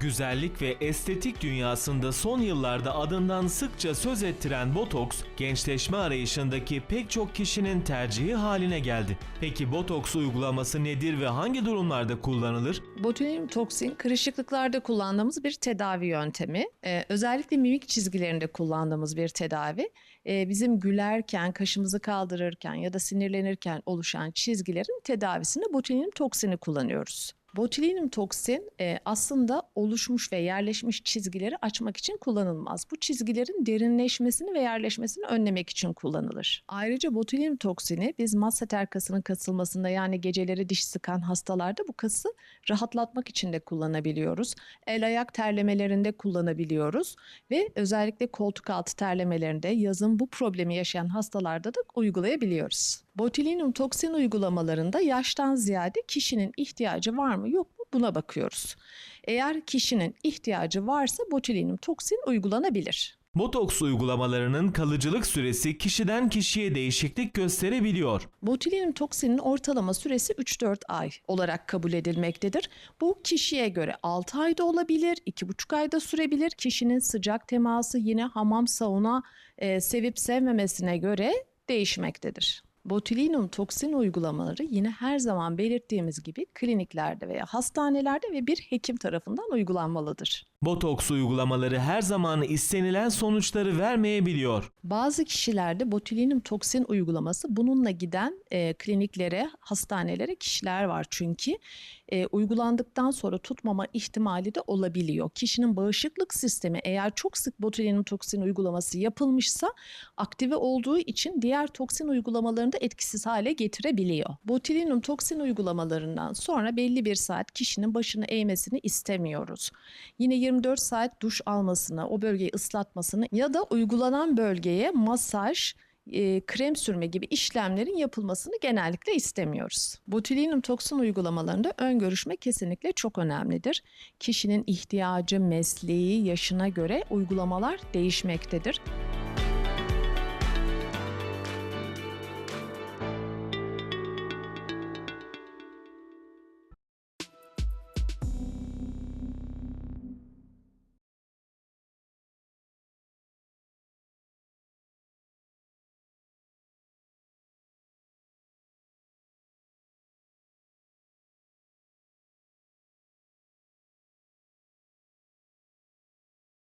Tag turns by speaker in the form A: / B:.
A: güzellik ve estetik dünyasında son yıllarda adından sıkça söz ettiren botoks, gençleşme arayışındaki pek çok kişinin tercihi haline geldi. Peki botoks uygulaması nedir ve hangi durumlarda kullanılır?
B: Botulinum toksin kırışıklıklarda kullandığımız bir tedavi yöntemi. Ee, özellikle mimik çizgilerinde kullandığımız bir tedavi. Ee, bizim gülerken, kaşımızı kaldırırken ya da sinirlenirken oluşan çizgilerin tedavisinde botulinum toksini kullanıyoruz. Botulinum toksin e, aslında oluşmuş ve yerleşmiş çizgileri açmak için kullanılmaz. Bu çizgilerin derinleşmesini ve yerleşmesini önlemek için kullanılır. Ayrıca botulinum toksini biz masseter kasının kasılmasında yani geceleri diş sıkan hastalarda bu kası rahatlatmak için de kullanabiliyoruz. El ayak terlemelerinde kullanabiliyoruz ve özellikle koltuk altı terlemelerinde yazın bu problemi yaşayan hastalarda da uygulayabiliyoruz. Botulinum toksin uygulamalarında yaştan ziyade kişinin ihtiyacı var mı yok mu buna bakıyoruz. Eğer kişinin ihtiyacı varsa botulinum toksin uygulanabilir.
A: Botoks uygulamalarının kalıcılık süresi kişiden kişiye değişiklik gösterebiliyor.
B: Botulinum toksinin ortalama süresi 3-4 ay olarak kabul edilmektedir. Bu kişiye göre 6 ayda olabilir, 2,5 ayda sürebilir. Kişinin sıcak teması yine hamam sauna e, sevip sevmemesine göre değişmektedir. Botulinum toksin uygulamaları yine her zaman belirttiğimiz gibi kliniklerde veya hastanelerde ve bir hekim tarafından uygulanmalıdır.
A: Botoks uygulamaları her zaman istenilen sonuçları vermeyebiliyor.
B: Bazı kişilerde botulinum toksin uygulaması bununla giden e, kliniklere, hastanelere kişiler var çünkü e, uygulandıktan sonra tutmama ihtimali de olabiliyor. Kişinin bağışıklık sistemi eğer çok sık botulinum toksin uygulaması yapılmışsa aktive olduğu için diğer toksin uygulamalarını da etkisiz hale getirebiliyor. Botulinum toksin uygulamalarından sonra belli bir saat kişinin başını eğmesini istemiyoruz. Yine 24 saat duş almasını, o bölgeyi ıslatmasını ya da uygulanan bölgeye masaj, e, krem sürme gibi işlemlerin yapılmasını genellikle istemiyoruz. Botulinum toksin uygulamalarında ön görüşme kesinlikle çok önemlidir. Kişinin ihtiyacı, mesleği, yaşına göre uygulamalar değişmektedir.